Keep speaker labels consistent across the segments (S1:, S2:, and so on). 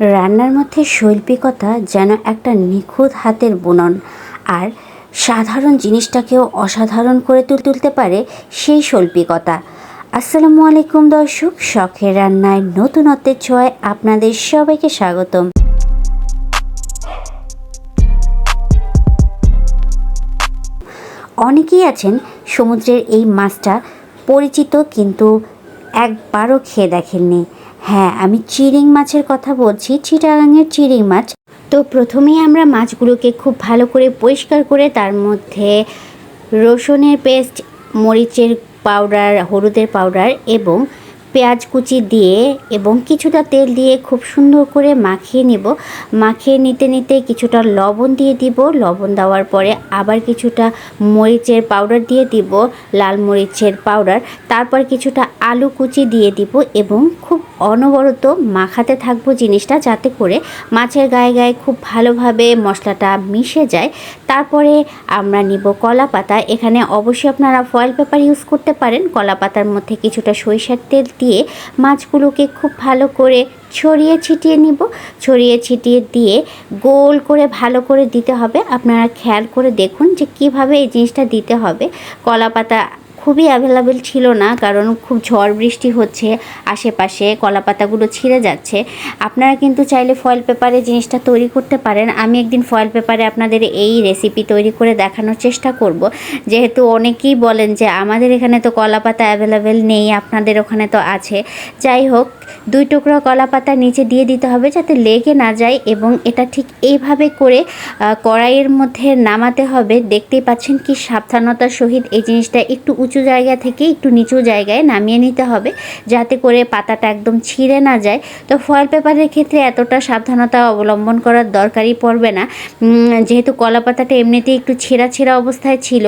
S1: রান্নার মধ্যে শৈল্পিকতা যেন একটা নিখুঁত হাতের বুনন। আর সাধারণ জিনিসটাকেও অসাধারণ করে তুল, তুলতে পারে সেই শৈল্পিকতা। আসসালামু আলাইকুম দর্শক, শখের রান্নায় নতুনত্বের ছোঁয়ায় আপনাদের সবাইকে স্বাগতম। অনেকেই আছেন সমুদ্রের এই মাছটা পরিচিত কিন্তু একবারও খেয়ে দেখেননি। হ্যাঁ আমি চিরিং মাছের কথা বলছি, চিটাগাঙের চিরিং মাছ। তো প্রথমেই আমরা মাছগুলোকে খুব ভালো করে পরিষ্কার করে তার মধ্যে রসুনের পেস্ট, মরিচের পাউডার, হলুদের পাউডার এবং পেঁয়াজ কুচি দিয়ে এবং কিছুটা তেল দিয়ে খুব সুন্দর করে মাখিয়ে নিব। মাখিয়ে নিতে নিতে কিছুটা লবণ দিয়ে দিব। লবণ দেওয়ার পরে আবার কিছুটা মরিচের পাউডার দিয়ে দিব, লাল মরিচের পাউডার। তারপর কিছুটা আলু কুচি দিয়ে দিব এবং খুব অনবরত মাখাতে থাকব জিনিসটা যাতে করে মাছের গায়ে গায়ে খুব ভালোভাবে মশলাটা মিশে যায়। তারপরে আমরা নিব কলা পাতা। এখানে অবশ্যই আপনারা ফয়েল পেপার ইউজ করতে পারেন। কলা পাতার মধ্যে কিছুটা সরিষার তেল দিয়ে মাছগুলোকে খুব ভালো করে ছড়িয়ে ছিটিয়ে নিব। ছড়িয়ে ছিটিয়ে দিয়ে গোল করে ভালো করে দিতে হবে। আপনারা খেয়াল করে দেখুন যে কীভাবে এই জিনিসটা দিতে হবে। কলা পাতা খুবই অ্যাভেলেবেল ছিল না, কারণ খুব ঝড় বৃষ্টি হচ্ছে, আশেপাশে কলা পাতাগুলো ছিঁড়ে যাচ্ছে। আপনারা কিন্তু চাইলে ফয়েল পেপারে জিনিসটা তৈরি করতে পারেন। আমি একদিন ফয়েল পেপারে আপনাদের এই রেসিপি তৈরি করে দেখানোর চেষ্টা করব। যেহেতু অনেকেই বলেন যে আমাদের এখানে তো কলা পাতা অ্যাভেলেবেল নেই, আপনাদের ওখানে তো আছে। যাই হোক, দুই টুকরো কলা পাতা নিচে দিয়ে দিতে হবে যাতে লেগে না যায় এবং এটা ঠিক এইভাবে করে কড়াইয়ের মধ্যে নামাতে হবে। দেখতেই পাচ্ছেন কি সাবধানতার সহিত এই জিনিসটা একটু উঁচু জায়গা থেকে একটু নিচু জায়গায় নামিয়ে নিতে হবে, যাতে করে পাতাটা একদম ছিঁড়ে না যায়। তো ফয়েল পেপারের ক্ষেত্রে এতটা সাবধানতা অবলম্বন করার দরকারই পড়বে না। যেহেতু কলা পাতাটা এমনিতেই একটু ছেঁড়া ছেঁড়া অবস্থায় ছিল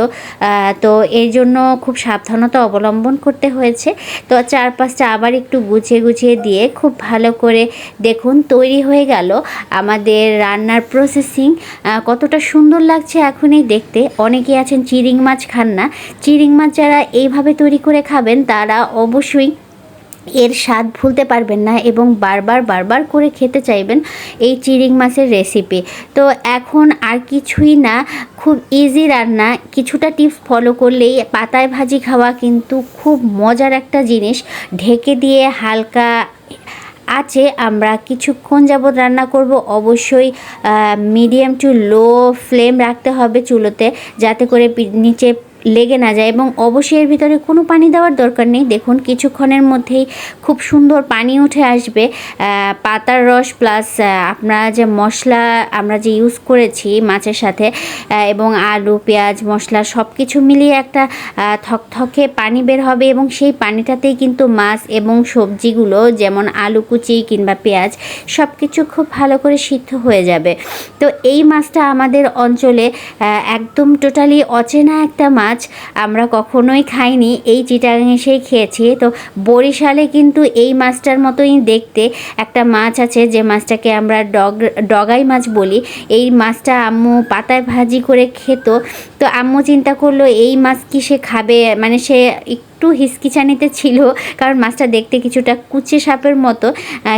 S1: তো এই জন্য খুব সাবধানতা অবলম্বন করতে হয়েছে। তো চারপাশটা আবার একটু গুছিয়ে গুছিয়ে দিয়ে খুব ভালো করে দেখুন, তৈরি হয়ে গেল আমাদের রান্নার প্রসেসিং কতটা সুন্দর লাগছে এখনই দেখতে। অনেকেই আছেন চিরিং মাছ খান না। চিরিং মাছ যারা এইভাবে তৈরি করে খাবেন, তারা অবশ্যই এর স্বাদ ভুলতে পারবেন না এবং বারবার বারবার করে খেতে চাইবেন এই চিরিং মাছের রেসিপি তো এখন আর কিছুই না, খুব ইজি রান্না, কিছুটা টিপস ফলো করলেই পাতায় ভাজি খাওয়া কিন্তু খুব মজার একটা জিনিস। ঢেকে দিয়ে হালকা আছে, আমরা কিছুক্ষণ যাবৎ রান্না করব। অবশ্যই মিডিয়াম টু লো ফ্লেম রাখতে হবে চুলোতে, যাতে করে নিচে লেগে না যায় এবং অবশ্যই এর ভিতরে কোনো পানি দেওয়ার দরকার নেই। দেখুন, কিছুক্ষণের মধ্যেই খুব সুন্দর পানি উঠে আসবে। পাতার রস প্লাস আপনারা যে মশলা, আমরা যে ইউজ করেছি মাছের সাথে এবং আলু, পেঁয়াজ, মশলা সব কিছু মিলিয়ে একটা থকথকে পানি বের হবে এবং সেই পানিটাতেই কিন্তু মাছ এবং সবজিগুলো যেমন আলু কুচি কিংবা পেঁয়াজ সব কিছু খুব ভালো করে সিদ্ধ হয়ে যাবে। তো এই মাছটা আমাদের অঞ্চলে একদম টোটালি অচেনা একটা মাছ। আমরা কখনোই খাইনি। এই চিটাগাং এসেই খেয়েছি। তো বরিশালে কিন্তু এই মাছটার মতোই দেখতে একটা মাছ আছে যে মাছটাকে আমরা ডগ, ডগাই মাছ বলি। এই মাছটা আম্মু পাতায় ভাজি করে খেত। তো আম্মু চিন্তা করল, এই মাছ কি সে খাবে? মানে সে একটু হিসকিচানিতে ছিল, কারণ মাছটা দেখতে কিছুটা কুচে সাপের মতো।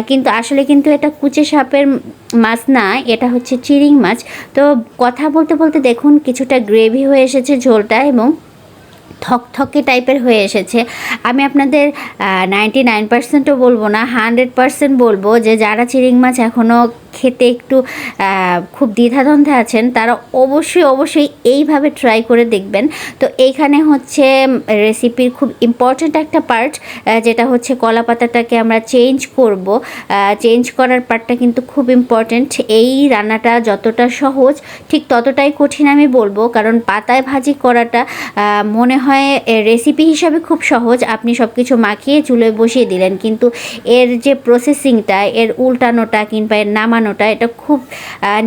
S1: কিন্তু আসলে কিন্তু এটা কুচে সাপের মাছ না, এটা হচ্ছে চিরিং মাছ। তো কথা বলতে বলতে দেখুন, কিছুটা গ্রেভি হয়ে এসেছে ঝোলটা এবং থকথকে টাইপের হয়ে এসেছে। আমি আপনাদের নাইনটি নাইন পার্সেন্টও বলব না হান্ড্রেড পার্সেন্ট বলব যে যারা চিরিং মাছ এখনও খেতে একটু খুব দ্বিধাদ্বন্দ্বে আছেন, তারা অবশ্যই অবশ্যই এইভাবে ট্রাই করে দেখবেন। তো এইখানে হচ্ছে রেসিপির খুব ইম্পর্ট্যান্ট একটা পার্ট যেটা হচ্ছে কলা পাতাটাকে আমরা চেঞ্জ করব। চেঞ্জ করার পার্টটা কিন্তু খুব ইম্পর্ট্যান্ট এই রান্নাটা যতটা সহজ, ঠিক ততটাই কঠিন আমি বলব। কারণ পাতায় ভাজি করাটা মনে হয় রেসিপি হিসাবে খুব সহজ। আপনি সব কিছু মাখিয়ে চুলোয় বসিয়ে দিলেন। কিন্তু এর যে প্রসেসিংটা এর উল্টানোটা কিংবা এর নামানোটা এটা খুব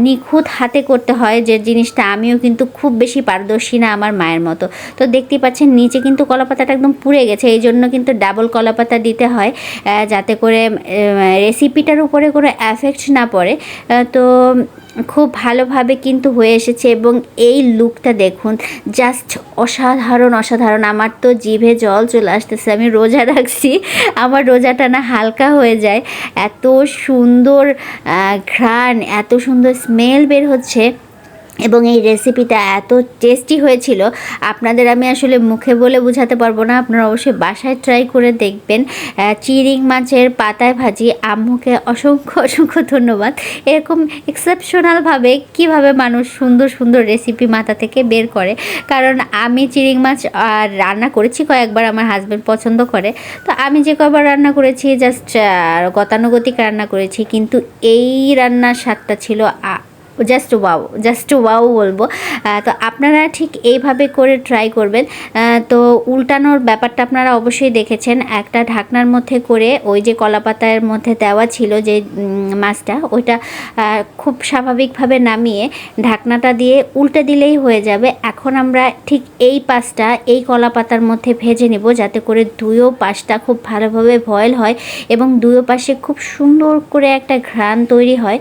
S1: নিখুঁত হাতে করতে হয় যে জিনিসটা আমিও কিন্তু খুব বেশি পারদর্শী না আমার মায়ের মতো। তো দেখতে পাচ্ছেন, নিচে কিন্তু কলাপাতাটা একদম পুড়ে গেছে, এই জন্য কিন্তু ডাবল কলাপাতা দিতে হয় যাতে করে রেসিপিটার উপরে কোনো এফেক্ট না পড়ে। তো খুব ভালোভাবে কিন্তু হয়ে এসেছে এবং এই লুকটা দেখুন জাস্ট অসাধারণ অসাধারণ। আমার তো জিভে জল চলে আসতেছে, আমি রোজা রাখছি, আমার রোজাটা না হালকা হয়ে যায়। এত সুন্দর ঘ্রাণ, এত সুন্দর স্মেল বের হচ্ছে। এবং এই রেসিপিটা এত টেস্টি হয়েছিল, আপনাদের আমি আসলে মুখে বলে বোঝাতে পারব না। আপনারা অবশ্যই বাসায় ট্রাই করে দেখবেন। চিরিং মাছের পাতায় ভাজি। আম্মুকে অসংখ্য অসংখ্য ধন্যবাদ। এরকম এক্সেপশনালভাবে কীভাবে মানুষ সুন্দর সুন্দর রেসিপি মাথা থেকে বের করে? কারণ আমি চিরিং মাছ রান্না করেছি কয়েকবার, আমার হাজব্যান্ড পছন্দ করে। তো আমি যে কবার রান্না করেছি জাস্ট গতানুগতিক রান্না করেছি, কিন্তু এই রান্নার স্বাদটা ছিল জাস্ট ওয়াও জাস্ট ওয়াও বলব। তো আপনারা ঠিক এইভাবে করে ট্রাই করবেন। তো উল্টানোর ব্যাপারটা আপনারা অবশ্যই দেখেছেন। একটা ঢাকনার মধ্যে করে ওই যে কলাপাতার মধ্যে দেওয়া ছিল যে মাছটা, ওইটা খুব স্বাভাবিকভাবে নামিয়ে ঢাকনাটা দিয়ে উল্টে দিলেই হয়ে যাবে। এখন আমরা ঠিক এই পাশটা, এই কলাপাতার মধ্যে ভেজে নেব যাতে করে দুইও পাশটা খুব ভালোভাবে ভয়েল হয় এবং দুইও পাশে খুব সুন্দর করে একটা ঘ্রাণ তৈরি হয়।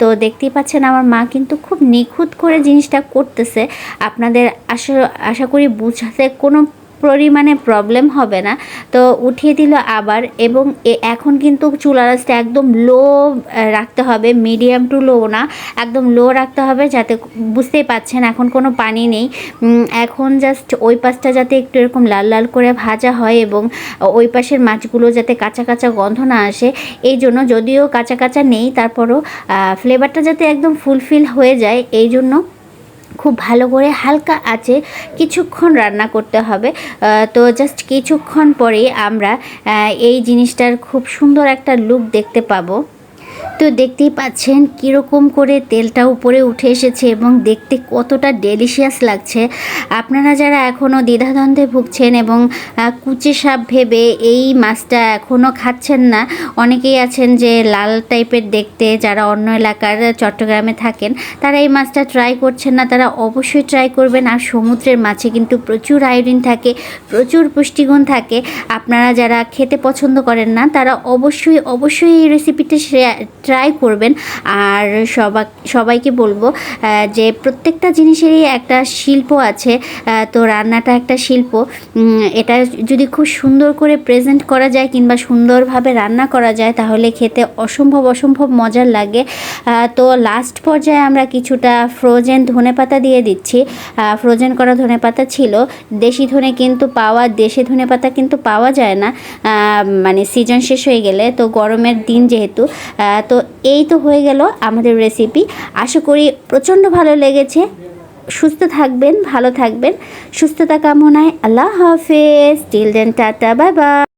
S1: তো দেখতেই পাচ্ছেন আমার মা কিন্তু খুব নিখুঁত করে জিনিসটা করতেছে। আপনাদের আশা আশা করি বুঝাতে কোনো পরিমাণে প্রবলেম হবে না। তো উঠিয়ে দিল আবার এবং এখন কিন্তু চুলা রাসটা একদম লো রাখতে হবে মিডিয়াম টু লো না, একদম লো রাখতে হবে যাতে বুঝতেই পাচ্ছেন এখন কোনো পানি নেই। এখন জাস্ট ওই পাশটা যাতে একটু এরকম লাল লাল করে ভাজা হয় এবং ওই পাশের মাছগুলো যাতে কাঁচা কাঁচা গন্ধ না আসে, এই জন্য যদিও কাঁচা কাঁচা নেই, তারপরও ফ্লেভারটা যাতে একদম ফুলফিল হয়ে যায়, এই জন্য খুব ভালো করে হালকা আছে কিছুক্ষণ রান্না করতে হবে। তো জাস্ট কিছুক্ষণ পরেই আমরা এই জিনিসটার খুব সুন্দর একটা লুক দেখতে পাবো। তো দেখতেই পাচ্ছেন কীরকম করে তেলটা উপরে উঠে এসেছে এবং দেখতে কতটা ডেলিশিয়াস লাগছে। আপনারা যারা এখনও দ্বিধাদ্বন্দ্বে ভুগছেন এবং কুচে সাপ ভেবে এই মাছটা এখনও খাচ্ছেন না, অনেকেই আছেন যে লাল টাইপের দেখতে, যারা অন্য এলাকার চট্টগ্রামে থাকেন, তারা এই মাছটা ট্রাই করছেন না, তারা অবশ্যই ট্রাই করবেন। আর সমুদ্রের মাছে কিন্তু প্রচুর আয়োডিন থাকে, প্রচুর পুষ্টিগুণ থাকে। আপনারা যারা খেতে পছন্দ করেন না, তারা অবশ্যই অবশ্যই এই রেসিপিটা ট্রাই করবেন। আর সবাই সবাইকে বলব যে প্রত্যেকটা জিনিসেরই একটা শিল্প আছে। তো রান্নাটা একটা শিল্প। এটা যদি খুব সুন্দর করে প্রেজেন্ট করা যায় কিংবা সুন্দরভাবে রান্না করা যায়, তাহলে খেতে অসম্ভব অসম্ভব মজার লাগে। তো লাস্ট পর্যায়ে আমরা কিছুটা ফ্রোজেন ধনেপাতা দিয়ে দিচ্ছি। ফ্রোজেন করা ধনেপাতা ছিল। দেশি ধনে কিন্তু পাওয়া, দেশি ধনেপাতা কিন্তু পাওয়া যায় না। মানে সিজন শেষ হয়ে গেলে, তো গরমের দিন যেহেতু তো এই তো হয়ে গেল আমাদের রেসিপি আশা করি প্রচণ্ড ভালো লেগেছে। সুস্থ থাকবেন, ভালো থাকবেন। সুস্থতা কামনায় আল্লাহ হাফেজ। Till then tata bye bye